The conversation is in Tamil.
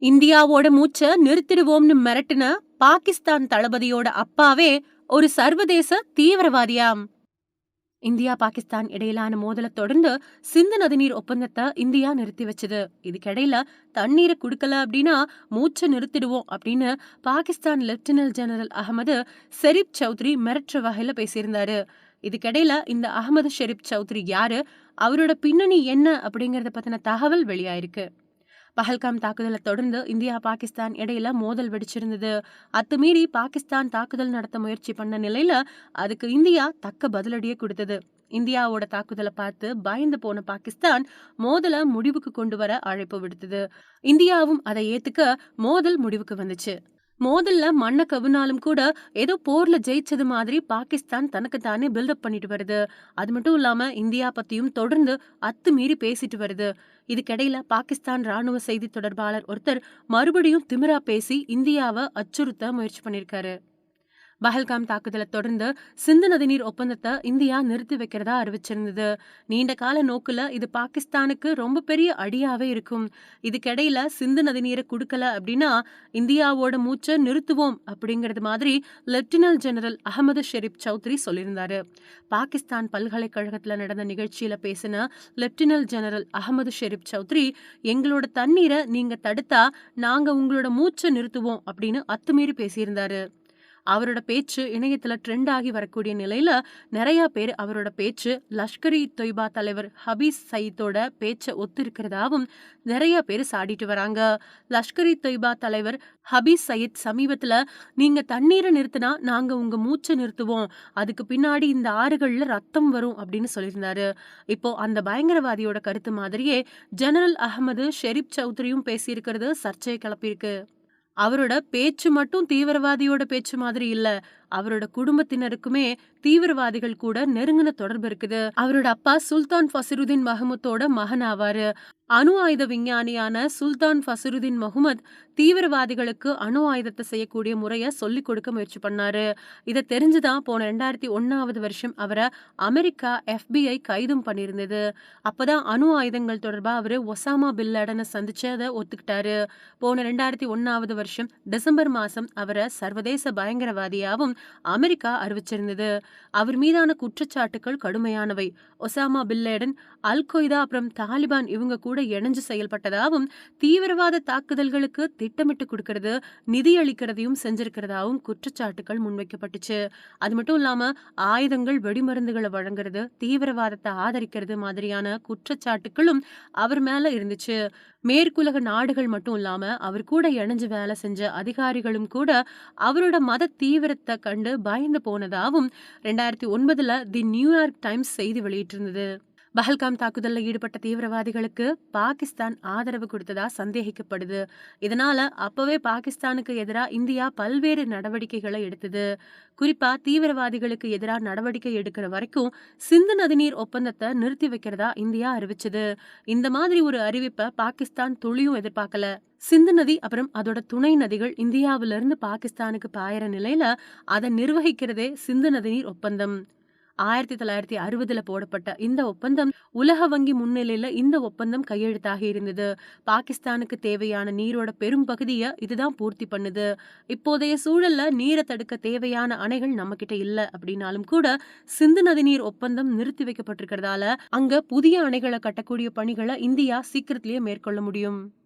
இந்தியாவோட மூச்ச நிறுத்திடுவோம்னு மிரட்டின பாகிஸ்தான் தளபதியோட அப்பாவே ஒரு சர்வதேச தீவிரவாதியாம். இந்தியா பாகிஸ்தான் இடையிலான மோதலை தொடர்ந்து சிந்து நதிநீர் ஒப்பந்தத்தை இந்தியா நிறுத்தி வச்சது. இதுக்கிடையில தண்ணீரை குடுக்கல அப்படின்னா மூச்சை நிறுத்திடுவோம் அப்படின்னு பாகிஸ்தான் லெப்டினன்ட் ஜெனரல் அகமது செரீப் சௌத்ரி மிரட்டுற வகையில பேசியிருந்தாரு. இதுக்கிடையில இந்த அகமது ஷெரீப் சௌத்ரி யாரு? அவரோட பின்னணி என்ன அப்படிங்கறத பத்தின தகவல் வெளியாயிருக்கு. பஹல்காம் தாக்குதலை தொடர்ந்து இந்தியா பாகிஸ்தான் இடையில மோதல் வெடிச்சிருந்தது. அத்துமீறி பாகிஸ்தான் தாக்குதல் நடத்த முயற்சி பண்ண நிலையில அதுக்கு இந்தியா தக்க பதிலடியை கொடுத்தது. இந்தியாவோட தாக்குதலை பார்த்து பயந்து போன பாகிஸ்தான் மோதலை முடிவுக்கு கொண்டு வர அழைப்பு விடுத்தது. இந்தியாவும் அதை ஏத்துக்க மோதல் முடிவுக்கு வந்துச்சு. மோதல்ல மண்ண கவுனாலும் கூட ஏதோ போர்ல ஜெயிச்சது மாதிரி பாகிஸ்தான் தனக்கு தானே பில்டப் பண்ணிட்டு வருது. அது மட்டும் இல்லாம இந்தியா பத்தியும் தொடர்ந்து அத்துமீறி பேசிட்டு வருது. இதுக்கிடையில பாகிஸ்தான் ராணுவ செய்தி தொடர்பாளர் ஒருத்தர் மறுபடியும் திமிரா பேசி இந்தியாவை அச்சுறுத்த முயற்சி பண்ணிருக்காரு. பஹல்காம் தாக்குதலை தொடர்ந்து சிந்து நதிநீர் ஒப்பந்தத்தை இந்தியா நிறுத்தி வைக்கிறதா அறிவிச்சிருந்தது. நீண்ட கால நோக்குல இது பாகிஸ்தானுக்கு ரொம்ப பெரிய அடியாவே இருக்கும். இதுக்கிடையில சிந்து நதிநீரை கொடுக்கல அப்படின்னா இந்தியாவோட மூச்சை நிறுத்துவோம் அப்படிங்கிறது மாதிரி லெப்டினன்ட் ஜெனரல் அகமது ஷெரீப் சௌத்ரி சொல்லியிருந்தாரு. பாகிஸ்தான் பல்கலைக்கழகத்துல நடந்த நிகழ்ச்சியில பேசின லெப்டினன்ட் ஜெனரல் அகமது ஷெரீப் சௌத்ரி எங்களோட தண்ணீரை நீங்க தடுத்தா நாங்க உங்களோட மூச்சை நிறுத்துவோம் அப்படின்னு அத்துமீறி பேசியிருந்தாரு. அவரோட பேச்சு இணையத்துல ட்ரெண்ட் ஆகி வரக்கூடிய நிலையில நிறைய பேர் அவரோட பேச்சு லஷ்கரி தொய்பா தலைவர் ஹபீஸ் சயீத்தோட பேச்சை ஒத்திருக்கிறதாவும் நிறைய பேர் சாடிட்டு வராங்க. லஷ்கரி தொய்பா தலைவர் ஹபீஸ் சயீத் சமீபத்துல நீங்க தண்ணீரை நிறுத்தினா நாங்க உங்க மூச்சை நிறுத்துவோம். அதுக்கு பின்னாடி இந்த ஆறுகள்ல ரத்தம் வரும் அப்படின்னு சொல்லியிருந்தாரு. இப்போ அந்த பயங்கரவாதியோட கருத்து மாதிரியே ஜெனரல் அகமது ஷெரீப் சௌத்ரியும் பேசியிருக்கிறது சர்ச்சையை கிளப்பியிருக்கு. அவரோட பேச்சு மட்டும் தீவிரவாதியோட பேச்சு மாதிரி இல்ல. அவரோட குடும்பத்தினருக்குமே தீவிரவாதிகள் கூட நெருங்கின தொடர்பு இருக்குது. அவரோட அப்பா சுல்தான் ஃபசருதீன் மஹமுத்தோட மகன் ஆவாரு அணு ஆயுத விஞ்ஞானியான சுல்தான் ஃபசருதீன் முகமது தீவிரவாதிகளுக்கு அணு ஆயுதத்தை செய்யக்கூடிய முறையை சொல்லிக் கொடுக்க முயற்சி பண்ணாரு. இதை தெரிஞ்சுதான் போன ரெண்டாயிரத்தி ஒன்னாவது வருஷம் அவரை அமெரிக்கா எஃபிஐ கைதும் பண்ணியிருந்தது. அப்பதான் அணு ஆயுதங்கள் தொடர்பாக அவரு ஒசாமா பில்லடனை சந்திச்சு அதை ஒத்துக்கிட்டாரு. போன ரெண்டாயிரத்தி ஒன்னாவது வருஷம் டிசம்பர் மாசம் அவரை சர்வதேச பயங்கரவாதியாகவும் அமெரிக்கா அறிவிச்சிருந்தது. அவர் மீதான குற்றச்சாட்டுகள் கடுமையானவை. ஒசாமா பில்லேடன் அல் கொய்தா அப்புறம் தாலிபான் இவங்க கூட இணைஞ்சு செயல்பட்டதாகவும் தீவிரவாத தாக்குதல்களுக்கு திட்டமிட்டு கொடுக்கறது நிதி அளிக்கிறதையும் செஞ்சிருக்கிறதாவும் குற்றச்சாட்டுகள் முன்வைக்கப்பட்டுச்சு. அது மட்டும் இல்லாம ஆயுதங்கள் வெடிமருந்துகளை வழங்குறது தீவிரவாதத்தை ஆதரிக்கிறது மாதிரியான குற்றச்சாட்டுகளும் அவர் மேல இருந்துச்சு. மேற்குலக நாடுகள் மட்டும் இல்லாம அவர் கூட இணைஞ்சு வேலை செஞ்ச அதிகாரிகளும் கூட அவரோட மத தீவிரத்தை கண்டு பயந்து போனதாகவும் ரெண்டாயிரத்தி ஒன்பதுல தி நியூயார்க் டைம்ஸ் செய்தி வெளியிட்டிருந்தது. பஹல்காம் தாக்குதலில் ஈடுபட்ட தீவிரவாதிகளுக்கு பாகிஸ்தான் ஆதரவு கொடுத்ததா சந்தேகிக்கப்படுது. இதனால அப்பவே பாகிஸ்தானுக்கு எதிராக இந்தியா பல்வேறு நடவடிக்கைகளை எடுத்தது. குறிப்பா தீவிரவாதிகளுக்கு எதிராக நடவடிக்கை எடுக்கிற வரைக்கும் சிந்து நதிநீர் ஒப்பந்தத்தை நிறுத்தி வைக்கிறதா இந்தியா அறிவிச்சது. இந்த மாதிரி ஒரு அறிவிப்பை பாகிஸ்தான் துளியும் எதிர்பார்க்கல. சிந்து நதி அப்புறம் அதோட துணை நதிகள் இந்தியாவிலிருந்து பாகிஸ்தானுக்கு பாயிற நிலையில அதை நிர்வகிக்கிறதே சிந்து நதிநீர் ஒப்பந்தம். ஆயிரத்தி தொள்ளாயிரத்தி அறுபதுல போடப்பட்ட இந்த ஒப்பந்தம் உலக வங்கி முன்னிலையில இந்த ஒப்பந்தம் கையெழுத்தாக இருந்தது. பாகிஸ்தானுக்கு தேவையான நீரோட பெரும் பகுதியை இதுதான் பூர்த்தி பண்ணுது. இப்போதைய சூழல்ல நீரை தடுக்க தேவையான அணைகள் நம்ம கிட்ட இல்ல அப்படின்னாலும் கூட சிந்து நதி நீர் ஒப்பந்தம் நிறுத்தி வைக்கப்பட்டிருக்கிறதால அங்க புதிய அணைகளை கட்டக்கூடிய பணிகளை இந்தியா சீக்கிரத்திலேயே மேற்கொள்ள முடியும்.